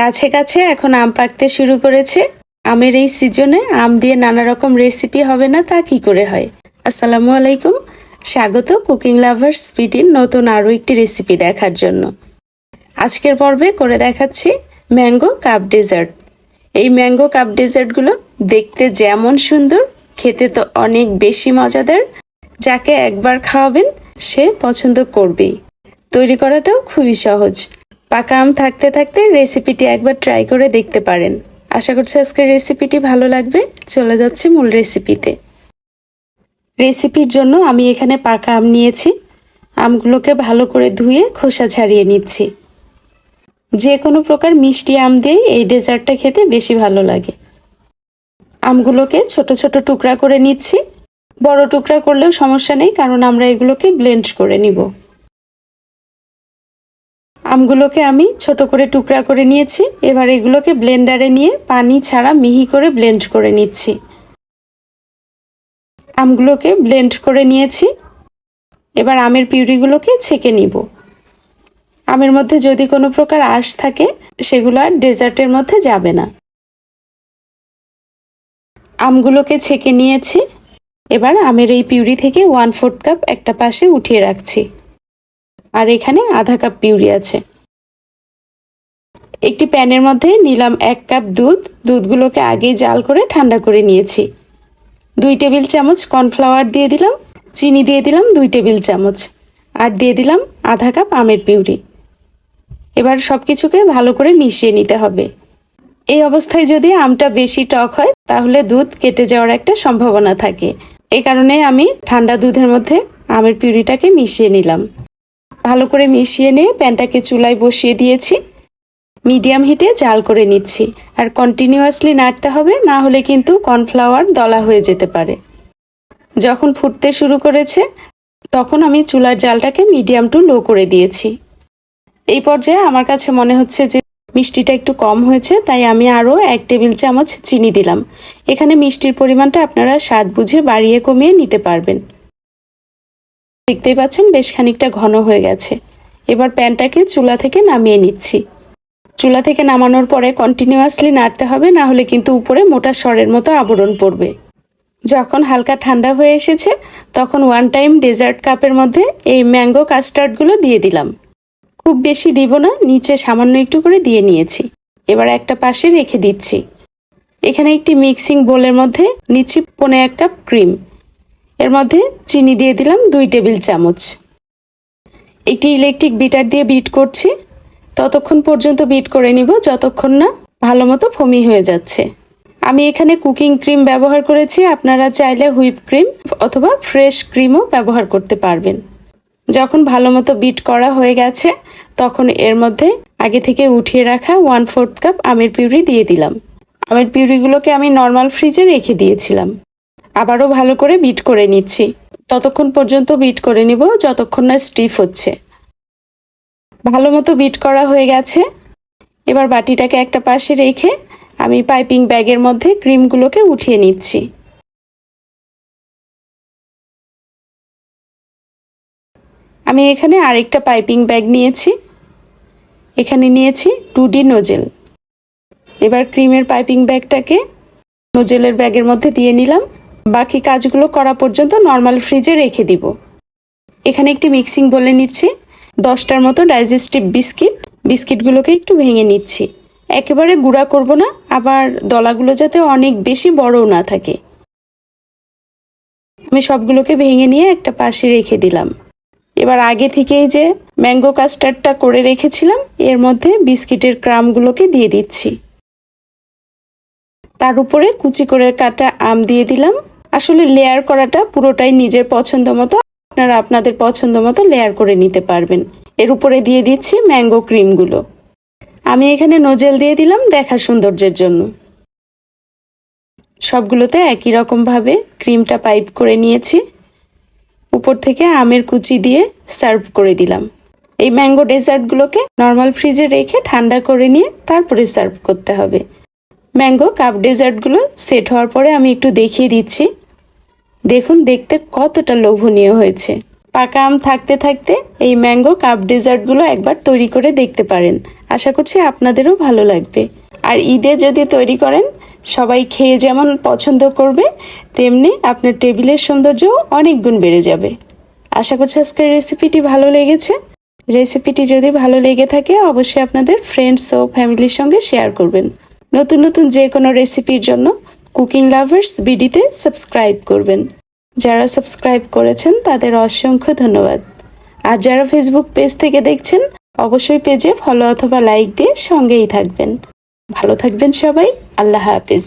কাছে কাছে এখন আম পাকতে শুরু করেছে। আমের এই সিজনে আম দিয়ে নানা রকম রেসিপি হবে না, তা কি করে হয়? আসসালামু আলাইকুম। স্বাগত কুকিং লাভার্স স্পিডির নতুন আরও একটি রেসিপি দেখার জন্য। আজকের পর্বে করে দেখাচ্ছি ম্যাঙ্গো কাপ ডেজার্ট। এই ম্যাঙ্গো কাপ ডেজার্টগুলো দেখতে যেমন সুন্দর, খেতে তো অনেক বেশি মজাদার। যাকে একবার খাওয়াবেন, সে পছন্দ করবেই। তৈরি করাটাও খুবই সহজ। পাকা আম থাকতে থাকতে রেসিপিটি একবার ট্রাই করে দেখতে পারেন। আশা করছি আজকের রেসিপিটি ভালো লাগবে। চলে যাচ্ছে মূল রেসিপিতে রেসিপির জন্য আমি এখানে পাকা আম নিয়েছি। আমগুলোকে ভালো করে ধুয়ে খোসা ছাড়িয়ে নিচ্ছি। যে কোনো প্রকার মিষ্টি আম দিয়ে এই ডেজার্টটা খেতে বেশি ভালো লাগে। আমগুলোকে ছোট ছোট টুকরা করে নিচ্ছি। বড় টুকরা করলেও সমস্যা নেই, কারণ আমরা এগুলোকে ব্লেন্ড করে নিব। আমগুলোকে আমি ছোট করে টুকরা করে নিয়েছি। এবার এগুলোকে ব্লেন্ডারে নিয়ে পানি ছাড়া মিহি করে ব্লেন্ড করে নিচ্ছি। আমগুলোকে ব্লেন্ড করে নিয়েছি। এবার আমের পিউরিগুলোকে ছেঁকে নিব। আমের মধ্যে যদি কোনো প্রকার আঁশ থাকে, সেগুলো আর ডেজার্টের মধ্যে যাবে না। আমগুলোকে ছেঁকে নিয়েছি। এবার আমের এই পিউরি থেকে ওয়ান ফোর্থ কাপ একটা পাশে উঠিয়ে রাখছি। আর এখানে আধা কাপ পিউরি আছে। একটি প্যানের মধ্যে নিলাম এক কাপ দুধ। দুধগুলোকে আগেই জাল করে ঠান্ডা করে নিয়েছি। দুই টেবিল চামচ কর্নফ্লাওয়ার দিয়ে দিলাম। চিনি দিয়ে দিলাম দুই টেবিল চামচ। আর দিয়ে দিলাম আধা কাপ আমের পিউরি। এবার সব কিছুকে ভালো করে মিশিয়ে নিতে হবে। এই অবস্থায় যদি আমটা বেশি টক হয়, তাহলে দুধ কেটে যাওয়ার একটা সম্ভাবনা থাকে। এই কারণে আমি ঠান্ডা দুধের মধ্যে আমের পিউরিটাকে মিশিয়ে নিলাম। ভালো করে মিশিয়ে নিয়ে প্যানটাকে চুলায় বসিয়ে দিয়েছি। মিডিয়াম হিটে জাল করে নিচ্ছি। আর কন্টিনিউয়াসলি নাড়তে হবে, না হলে কিন্তু কর্নফ্লাওয়ার দলা হয়ে যেতে পারে। যখন ফুটতে শুরু করেছে, তখন আমি চুলার জালটাকে মিডিয়াম টু লো করে দিয়েছি। এই পর্যায়ে আমার কাছে মনে হচ্ছে যে মিষ্টিটা একটু কম হয়েছে, তাই আমি আরও এক টেবিল চামচ চিনি দিলাম। এখানে মিষ্টির পরিমাণটা আপনারা স্বাদ বুঝে বাড়িয়ে কমিয়ে নিতে পারবেন। দেখতেই পাচ্ছেন বেশ খানিকটা ঘন হয়ে গেছে। এবার প্যানটাকে চুলা থেকে নামিয়ে নিচ্ছি। চুলা থেকে নামানোর পরে কন্টিনিউয়াসলি নাড়তে হবে, না হলে কিন্তু উপরে মোটা স্বরের মতো আবরণ পড়বে। যখন হালকা ঠান্ডা হয়ে এসেছে, তখন ওয়ান টাইম ডেজার্ট কাপের মধ্যে এই ম্যাঙ্গো কাস্টার্ডগুলো দিয়ে দিলাম। খুব বেশি দিব না, নিচে সামান্য একটু করে দিয়ে নিয়েছি। এবার একটা পাশে রেখে দিচ্ছি। এখানে একটি মিক্সিং বোলের মধ্যে নিচ্ছি পনে এক কাপ ক্রিম এর মধ্যে চিনি দিয়ে দিলাম দুই টেবিল চামচ। একটি ইলেকট্রিক বিটার দিয়ে বিট করছি। ততক্ষণ পর্যন্ত বিট করে নিব, যতক্ষণ না ভালো মতো ফমি হয়ে যাচ্ছে। আমি এখানে কুকিং ক্রিম ব্যবহার করেছি, আপনারা চাইলে হুইপ ক্রিম অথবা ফ্রেশ ক্রিমও ব্যবহার করতে পারবেন। যখন ভালো মতো বিট করা হয়ে গেছে, তখন এর মধ্যে আগে থেকে উঠিয়ে রাখা ওয়ান ফোর্থ কাপ আমের পিউরি দিয়ে দিলাম। আমের পিউরিগুলোকে আমি নর্মাল ফ্রিজে রেখে দিয়েছিলাম। আবারও ভালো করে বিট করে নিচ্ছি। ততক্ষণ পর্যন্ত বিট করে নিব, যতক্ষণ না স্টিফ হচ্ছে। ভালো মতো বিট করা হয়ে গেছে। এবার বাটিটাকে একটা পাশে রেখে আমি পাইপিং ব্যাগের মধ্যে ক্রিমগুলোকে উঠিয়ে নিচ্ছি। আমি এখানে আরেকটা পাইপিং ব্যাগ নিয়েছি। এখানে নিয়েছি টু ডি নোজেল। এবার ক্রিমের পাইপিং ব্যাগটাকে নোজেলের ব্যাগের মধ্যে দিয়ে নিলাম। বাকি কাজগুলো করা পর্যন্ত নর্মাল ফ্রিজে রেখে দিব। এখানে একটি মিক্সিং বলে নিচ্ছি। দশটার মতো ডাইজেস্টিভ বিস্কিট বিস্কিটগুলোকে একটু ভেঙে নিচ্ছি। একেবারে গুঁড়া করব না, আবার দলাগুলো যাতে অনেক বেশি বড়ও না থাকে। আমি সবগুলোকে ভেঙে নিয়ে একটা পাশে রেখে দিলাম। এবার আগে থেকেই যে ম্যাঙ্গো কাস্টার্ডটা করে রেখেছিলাম, এর মধ্যে বিস্কিটের ক্রামগুলোকে দিয়ে দিচ্ছি। তার উপরে কুচি করে কাটা আম দিয়ে দিলাম। আসলে লেয়ার করাটা পুরোটাই নিজের পছন্দ মতো, আপনারা আপনাদের পছন্দ মতো লেয়ার করে নিতে পারবেন। এর উপরে দিয়ে দিচ্ছি ম্যাঙ্গো ক্রিমগুলো আমি এখানে নোজেল দিয়ে দিলাম দেখা সৌন্দর্যের জন্য। সবগুলোতে একই রকমভাবে ক্রিমটা পাইপ করে নিয়েছি। উপর থেকে আমের কুচি দিয়ে সার্ভ করে দিলাম। এই ম্যাঙ্গো ডেজার্টগুলোকে নর্মাল ফ্রিজে রেখে ঠান্ডা করে নিয়ে তারপরে সার্ভ করতে হবে। ম্যাঙ্গো কাপ ডেজার্টগুলো সেট হওয়ার পরে আমি একটু দেখিয়ে দিচ্ছি। দেখুন, দেখতে কতটা লোভনীয় হয়েছে। পাকা আম থাকতে থাকতে এই ম্যাঙ্গো কাপ ডেজার্টগুলো একবার তৈরি করে দেখতে পারেন। আশা করছি আপনাদেরও ভালো লাগবে। আর ঈদে যদি তৈরি করেন, সবাই খেয়ে যেমন পছন্দ করবে, তেমনি আপনার টেবিলের সৌন্দর্য অনেক গুণ বেড়ে যাবে। আশা করছি আজকের রেসিপিটি ভালো লেগেছে। রেসিপিটি যদি ভালো লেগে থাকে, অবশ্যই আপনাদের ফ্রেন্ডস ও ফ্যামিলির সঙ্গে শেয়ার করবেন। নতুন নতুন যে কোনো রেসিপির জন্য কুকিং লাভার্স বিডিতে সাবস্ক্রাইব করবেন। যারা সাবস্ক্রাইব করেছেন, তাদের অসংখ্য ধন্যবাদ। আর যারা ফেসবুক পেজ থেকে দেখছেন, অবশ্যই পেজে ফলো অথবা লাইক দিয়ে সঙ্গেই থাকবেন। ভালো থাকবেন সবাই, আল্লাহ হাফিজ।